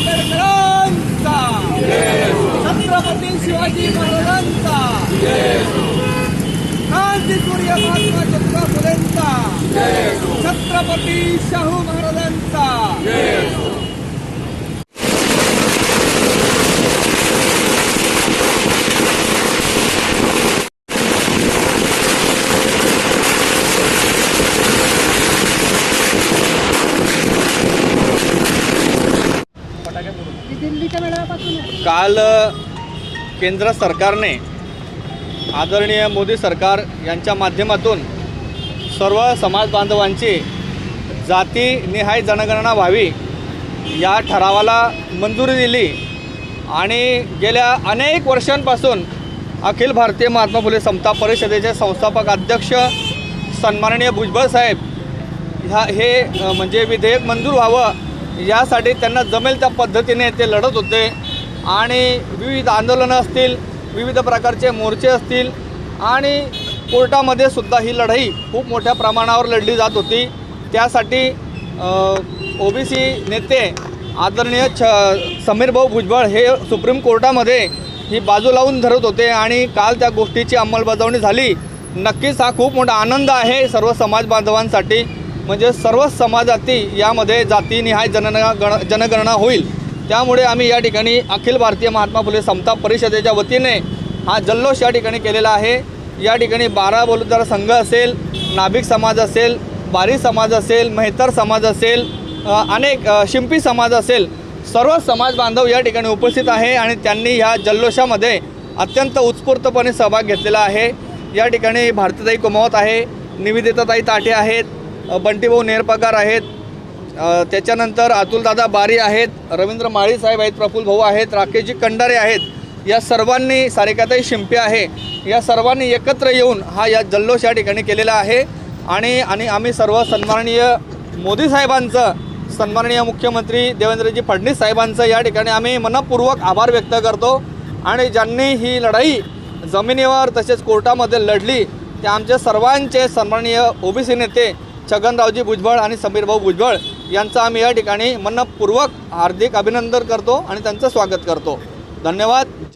आंबेडकरांचा छत्रपती शिवाजी महाराजांचा क्रांतीसूर्य महात्मा ज्योतिबा फुलेंचा छत्रपती शाहू महाराजांचा काल केंद्र सरकारने आदरणीय मोदी सरकार यांच्या माध्यमातून सर्व समाज बांधवांची जातीनिहाय जनगणना व्हावी या ठरावाला मंजुरी दिली आणि गेल्या अनेक वर्षांपासून अखिल भारतीय महात्मा फुले समता परिषदेचे संस्थापक अध्यक्ष सन्माननीय भुजबळ साहेब ह्या हे म्हणजे विधेयक मंजूर व्हावं यासाठी त्यांना जमेल त्या पद्धतीने ते लढत होते. आणि विविध आंदोलनं असतील विविध प्रकारचे मोर्चे असतील आणि कोर्टामध्ये सुद्धा ही लढाई खूप मोठ्या प्रमाणावर लढली जात होती. त्यासाठी ओ बी सी नेते आदरणीय छ समीर भाऊ भुजबळ हे सुप्रीम कोर्टामध्ये ही बाजू लावून धरत होते आणि काल त्या गोष्टीची अंमलबजावणी झाली. नक्कीच हा खूप मोठा आनंद आहे सर्व समाज बांधवांसाठी. म्हणजे सर्वच समाजाती यामध्ये जातीनिहाय जनगण गण जनगणना होईल. त्यामुळे आम्ही या ठिकाणी अखिल भारतीय महात्मा फुले समता परिषदेच्या वतीने हा जल्लोष या ठिकाणी केलेला आहे. या ठिकाणी बारा बलुतेदार संघ असेल नाभिक समाज असेल बारी समाज असेल मेहतर समाज असेल अनेक शिंपी समाज असेल सर्व समाज बांधव या ठिकाणी उपस्थित आहे आणि त्यांनी ह्या जल्लोषामध्ये अत्यंत उत्स्फूर्तपणे सहभाग घेतलेला आहे. या ठिकाणी भारतीताई कुमावत आहे निवेदिताताई ताटे आहेत बंटीभाऊ नेरपगार आहेत. त्याच्यानंतर अतुलदादा बारी आहेत रवींद्र माळी साहेब आहेत प्रफुल्ल भाऊ आहेत राकेशजी कंडारे आहेत. या सर्वांनी सारिकाताई शिंपे आहे. या सर्वांनी एकत्र येऊन हा या जल्लोष या ठिकाणी केलेला आहे. आणि आणि आम्ही सर्व सन्माननीय मोदी साहेबांचं सन्माननीय मुख्यमंत्री देवेंद्रजी फडणवीस साहेबांचं या ठिकाणी आम्ही मनपूर्वक आभार व्यक्त करतो. आणि ज्यांनी ही लढाई जमिनीवर तसेच कोर्टामध्ये लढली ते आमचे सर्वांचे सन्माननीय ओबीसी नेते छगनरावजी भुजबळ आणि समीरभाऊ भुजबळ यांचं आम्ही या ठिकाणी मनपूर्वक हार्दिक अभिनंदन करतो आणि त्यांचं स्वागत करतो. धन्यवाद.